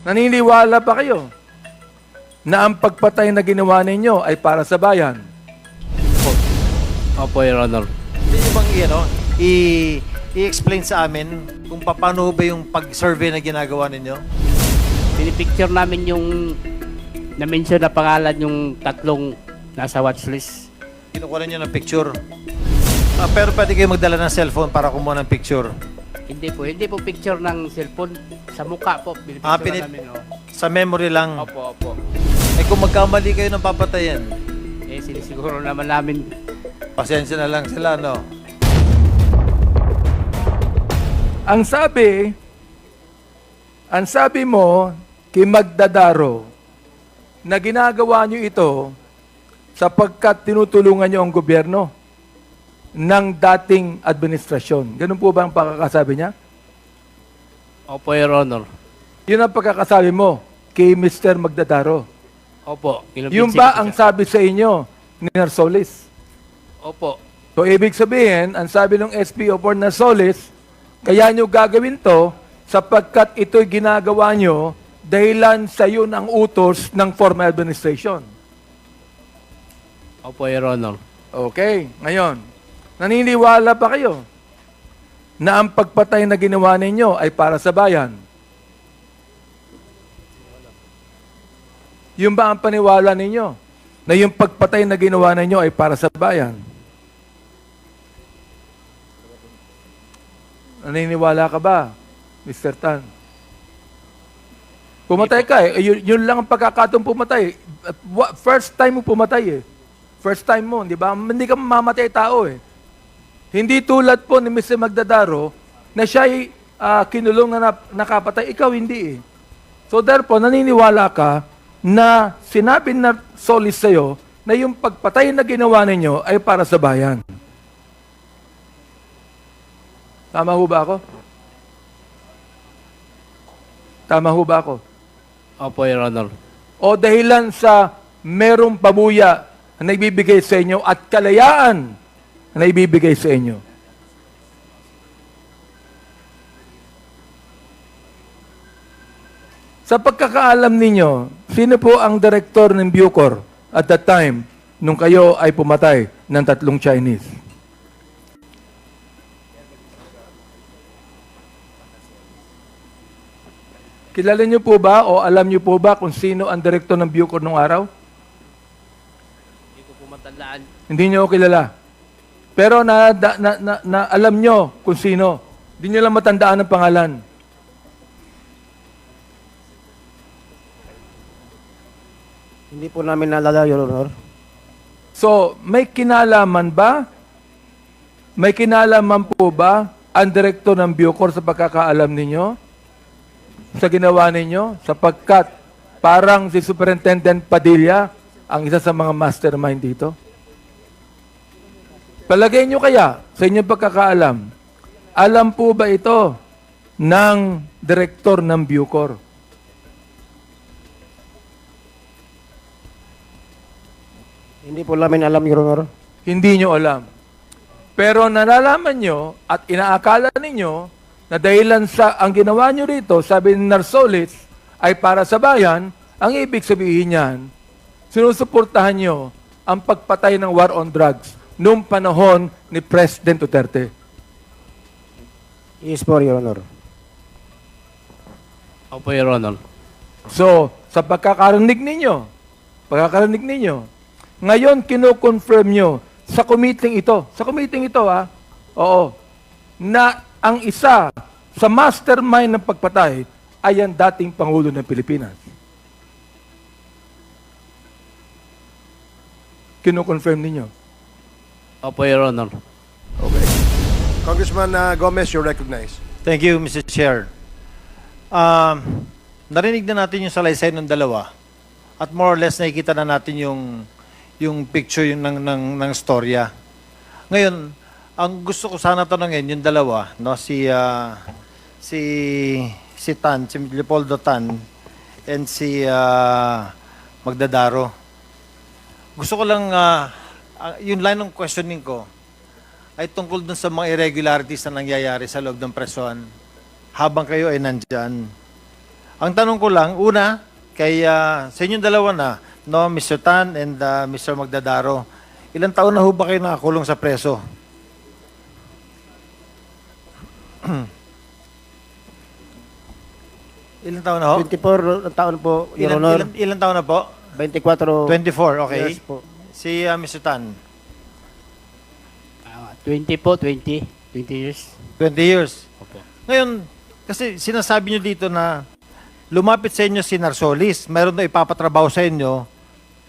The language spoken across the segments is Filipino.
Naniniwala ba kayo na ang pagpatay na ginawa ninyo ay para sa bayan? Opo, Your Honor. Hindi nyo bang ano, i, i-explain sa amin kung paano ba yung pag-survey na ginagawa ninyo? Pinipicture namin yung na-mention na pangalan yung tatlong nasa watchlist. Kinukuha nyo ng picture. Ah, pero pwede kayo magdala ng cellphone para kumuha ng picture. Hindi po, hindi po picture ng cellphone. Sa mukha po, pinipicture Ah, pinip- namin. Oh. Sa memory lang. Opo, opo. Eh kung magkamali kayo ng papatayan, Eh, sinisiguro naman namin. pasensya na lang sila, no? Ang sabi, ang sabi mo kay Magdadaro na ginagawa nyo ito sapagkat tinutulungan nyo ang gobyerno ng dating administrasyon. Ganun po ba ang pagkakasabi niya? Opo, Your Honor. Yun ang pagkakasabi mo kay Mr. Magdadaro. Opo. ko ba ang sabi sa inyo ni Narsolis? Opo. So, ibig sabihin, ang sabi ng SPO for Narsolis, kaya nyo gagawin to sapagkat ito'y ginagawa nyo dahilan sa yun ang utos ng former administration. Opo, Your Honor. Okay, ngayon, naniniwala ba kayo na ang pagpatay na ginawa ninyo ay para sa bayan? Yung ba ang paniwala ninyo na yung pagpatay na ginawa ninyo ay para sa bayan? Naniniwala ka ba, Mr. Tan? Pumatay ka eh. Yun, yun lang ang pagkakataon pumatay. First time mo pumatay eh. First time mo, di ba? Hindi ka mamamatay tao eh. Hindi tulad po ni Mr. Magdadaro na siya'y ah, kinulong na nakapatay. Ikaw hindi eh. So therefore, naniniwala ka na sinabi na solis sa'yo na yung pagpatay na ginawa ninyo ay para sa bayan. Tama ho ba ako? Tama ho ba ako? Opo, Your Honor. o dahilan sa merong pabuya na naibibigay sa inyo at kalayaan na naibibigay sa inyo. Sa pagkakaalam ninyo, sino po ang direktor ng Bucor at that time nung kayo ay pumatay ng tatlong Chinese? Kilala niyo po ba o alam niyo po ba kung sino ang direktor ng Bucor nung araw? Hindi ko po matandaan. Hindi niyo kilala. Pero na, na, na, na, na alam niyo kung sino. Hindi niyo lang matandaan ang pangalan. Hindi po namin naalala, Your Honor. So, may kinalaman ba? May kinalaman po ba ang direktor ng Bucor sa pagkakaalam ninyo? Sa ginawa ninyo? Sapagkat parang si Superintendent Padilla ang isa sa mga mastermind dito? Palagay nyo kaya sa inyong pagkakaalam, alam po ba ito ng direktor ng Bucor? Hindi po namin alam, Your Honor. Hindi nyo alam. Pero nalalaman nyo at inaakala ninyo na dahilan sa ang ginawa nyo rito, sabi ni Narsolis, ay para sa bayan, ang ibig sabihin niyan, sinusuportahan nyo ang pagpatay ng war on drugs noong panahon ni President Duterte. Yes po, Your Honor. Opo, Your Honor. So, sa pagkakarinig ninyo, pagkakarinig ninyo, ngayon kino-confirm nyo sa committee ito, sa committee ito ha, oo, na ang isa sa mastermind ng pagpatay ay ang dating Pangulo ng Pilipinas. Kino-confirm ninyo. Opo, Your Honor. Okay. Congressman uh, Gomez, you're recognized. Thank you, Mr. Chair. Um, narinig na natin yung salaysay ng dalawa. At more or less nakikita na natin yung yung picture yung ng, ng, ng storya. Ngayon, ang gusto ko sana tanongin yung dalawa, no, si ah, si si Tan, si Leopoldo Tan and si ah, Magdadaro. Gusto ko lang ah, ah, yung line ng questioning ko ay tungkol dun sa mga irregularities na nangyayari sa loob ng presuan habang kayo ay nandyan. Ang tanong ko lang, una, kay ah, sa inyong dalawa na, no, Mr. Tan and ah, Mr. Magdadaro, ilang taon na ho ba kayo nakakulong sa preso? ilang taon na ho? 24 na taon po, Your Ilan, Honor. ilan, ilan taon na po? 24 24, okay. years po. Si ah, Mr. Tan, Ah, 20 po, 20. 20 years. 20 years. Opo. Ngayon, kasi sinasabi nyo dito na lumapit sa inyo si Narsolis, meron na ipapatrabaho sa inyo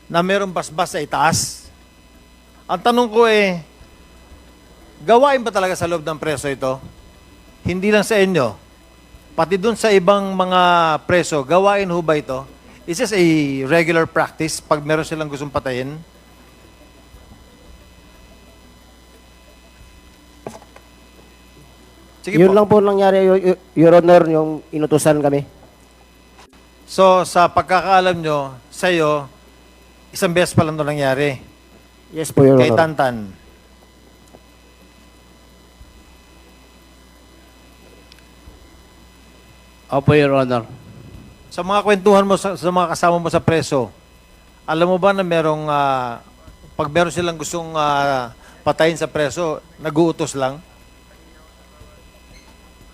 na meron basbas sa itaas. Ang tanong ko eh, gawain ba talaga sa loob ng preso ito? Hindi lang sa inyo. Pati dun sa ibang mga preso, gawain ho ba ito? Is this a regular practice pag meron silang gustong patayin? Sige Yun po. lang po nangyari, Your, Your Honor, yung inutusan kami. So, sa pagkakaalam nyo, sa'yo, isang beses pa lang ito nangyari. Yes po, Your Kay Honor. Tantan. Opo, Your Honor. Sa mga kwentuhan mo, sa, sa mga kasama mo sa preso, alam mo ba na merong, ah, pag meron silang gustong ah, patayin sa preso, nag-uutos lang?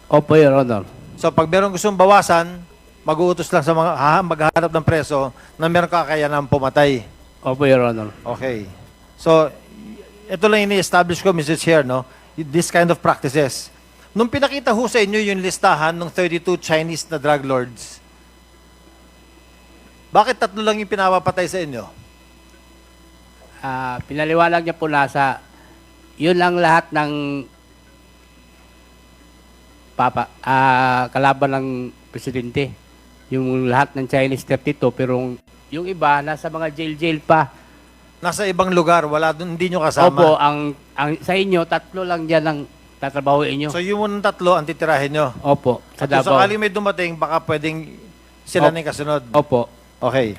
Opo, Your Honor. So, pag meron gustong bawasan, mag-uutos lang sa mga ha, maghahanap ng preso na meron kakayanan pumatay. Opo, Your Honor. Okay. So, ito lang ini-establish ko, Mr. Chair, no? This kind of practices. Nung pinakita ho sa inyo yung listahan ng 32 Chinese na drug lords, bakit tatlo lang yung pinapapatay sa inyo? Ah, pinaliwanag niya po nasa yun lang lahat ng papa ah, kalaban ng presidente. Yung lahat ng Chinese 32 pero yung iba nasa mga jail-jail pa. Nasa ibang lugar, wala dun, hindi nyo kasama. Opo, ang, ang sa inyo tatlo lang diyan ang tatrabahuin niyo. So, yung unang tatlo, ang titirahin nyo. Opo, sa At kung Davao. sakaling may dumating, baka pwedeng sila Op- na yung kasunod. Opo. Okay.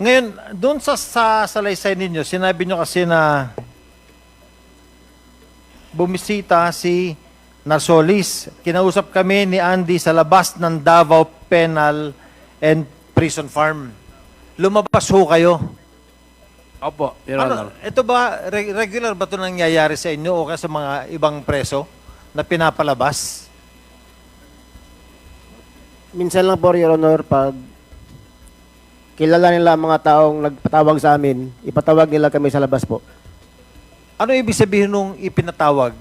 Ngayon, doon sa, sa salaysay ninyo, sinabi nyo kasi na bumisita si Narsolis. Kinausap kami ni Andy sa labas ng Davao Penal and Prison Farm. Lumabas ho kayo. Opo, Your Ano, Honor. ito ba, re- regular ba ito nangyayari sa inyo o kaya sa mga ibang preso na pinapalabas? Minsan lang po, Your Honor, pag kilala nila ang mga taong nagpatawag sa amin, ipatawag nila kami sa labas po. Ano ibig sabihin nung ipinatawag?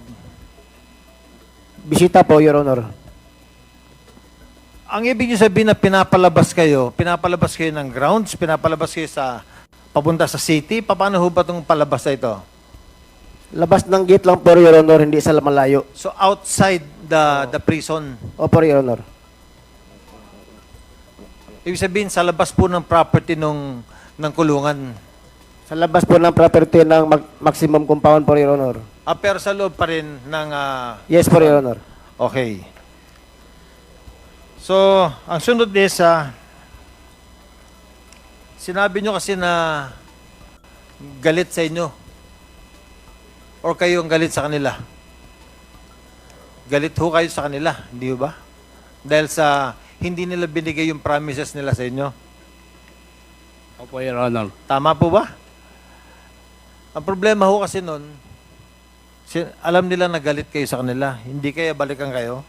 Bisita po, Your Honor. Ang ibig niyo sabihin na pinapalabas kayo, pinapalabas kayo ng grounds, pinapalabas kayo sa papunta sa city, paano ho ba itong palabas na ito? Labas ng gate lang po, Your Honor, hindi sa malayo. So outside the the prison. Opo, Your Honor. Ibig sabihin sa labas po ng property nung ng kulungan. Sa labas po ng property ng mag- maximum compound po, Your Honor. Ah, pero sa loob pa rin ng ah, Yes po, Your Honor. Okay. So, ang sunod is, ah, sinabi nyo kasi na galit sa inyo. Or kayo ang galit sa kanila. Galit ho kayo sa kanila, hindi ho ba? Dahil sa hindi nila binigay yung promises nila sa inyo. Opo, Your Honor. Tama po ba? Ang problema ho kasi nun, alam nila na galit kayo sa kanila. Hindi kaya balikan kayo.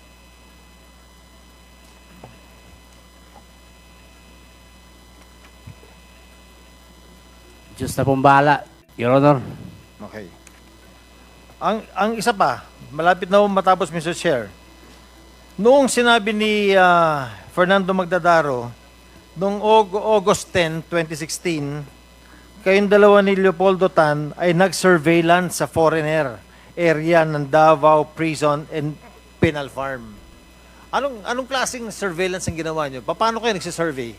Diyos na pong bahala, Your Honor. Okay. Ang ang isa pa, malapit na matapos Mr. Chair. Noong sinabi ni ah, Fernando Magdadaro, noong Aug- August 10, 2016, kayong dalawa ni Leopoldo Tan ay nag-surveillance sa foreigner area ng Davao Prison and Penal Farm. Anong anong klaseng surveillance ang ginawa niyo? Paano kayo nagsisurvey?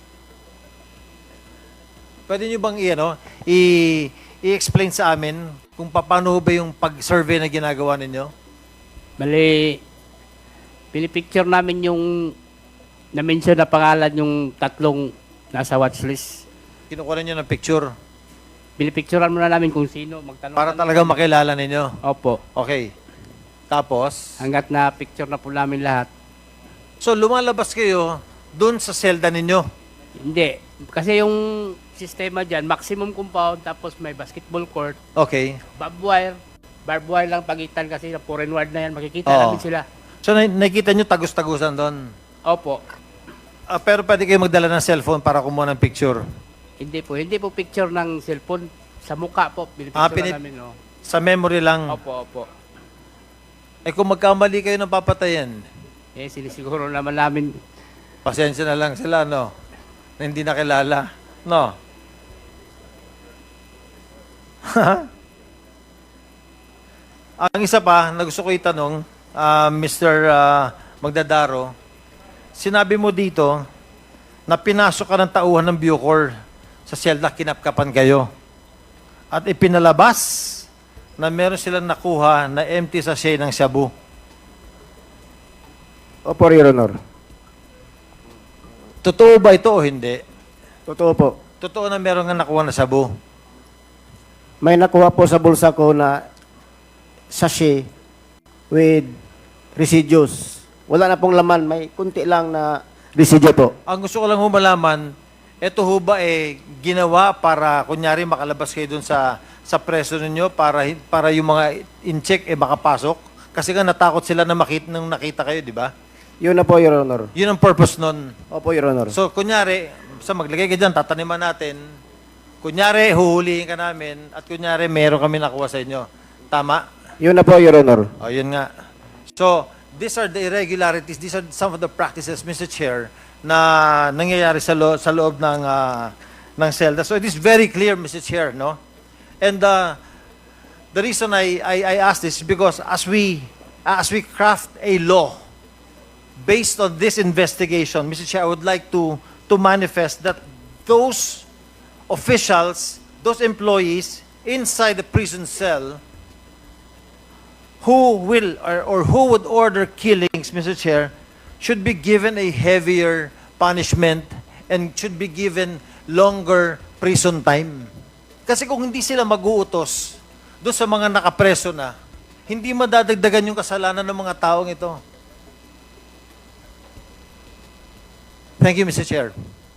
Pwede niyo bang i-ano, i i-explain sa amin kung paano ba yung pag-survey na ginagawa ninyo? Mali, pinipicture namin yung na-mention na pangalan yung tatlong nasa watchlist. Kinukuha niyo ng picture Pinipicturean muna namin kung sino. Magtanong para talaga makilala ninyo. Opo. Okay. Tapos, Hanggat na picture na po namin lahat. so lumalabas kayo doon sa selda ninyo. Hindi. Kasi yung sistema dyan, maximum compound, tapos may basketball court, Okay. barbed wire, barbed wire lang pagitan kasi na foreign ward na yan, makikita Oo. namin sila. So, na- nakikita nyo tagus-tagusan doon. Opo. Ah, pero pwede kayo magdala ng cellphone para kumuha ng picture. Hindi po. Hindi po picture ng cellphone. Sa mukha po. Binipicture Ah, pinip- namin. Oh. Sa memory lang. Opo, opo. Eh kung magkamali kayo ng papatayin, Eh, sinisiguro naman namin. pasensya na lang sila, no? Na hindi nakilala. No? Ang isa pa na gusto ko itanong, ah, Mr. ah, Magdadaro, sinabi mo dito na pinasok ka ng tauhan ng Bucor sa selda, kinapkapan kayo. At ipinalabas na meron silang nakuha na empty sachet ng shabu. Opo, Your Honor. Totoo ba ito o hindi? Totoo po. Totoo na meron nga nakuha na shabu. May nakuha po sa bulsa ko na sachet with residues. Wala na pong laman, may kunti lang na residue po. Ang gusto ko lang humalaman, ito ho ba eh ginawa para kunyari makalabas kayo dun sa sa preso ninyo para para yung mga in-check eh makapasok? Kasi nga natakot sila na makita nung nakita kayo, di ba? Yun na po, Your Honor. Yun ang purpose nun. Opo, Your Honor. So, kunyari, sa maglagay ka dyan, tataniman natin, kunyari, huhulihin ka namin, at kunyari, meron kami nakuha sa inyo. Tama? Yun na po, Your Honor. O, yun nga. So, these are the irregularities, these are some of the practices, Mr. Chair, na nangyayari sa, lo- sa loob ng, ah, ng SELDA. So, it is very clear, Mr. Chair, no? And uh, the reason I, I, I ask this is because as we, as we craft a law based on this investigation, Mr. Chair, I would like to, to manifest that those officials, those employees inside the prison cell who will or, or who would order killings, Mr. Chair, should be given a heavier punishment and should be given longer prison time. Kasi kung hindi sila mag-uutos doon sa mga nakapreso na, hindi madadagdagan yung kasalanan ng mga taong ito. Thank you, Mr. Chair.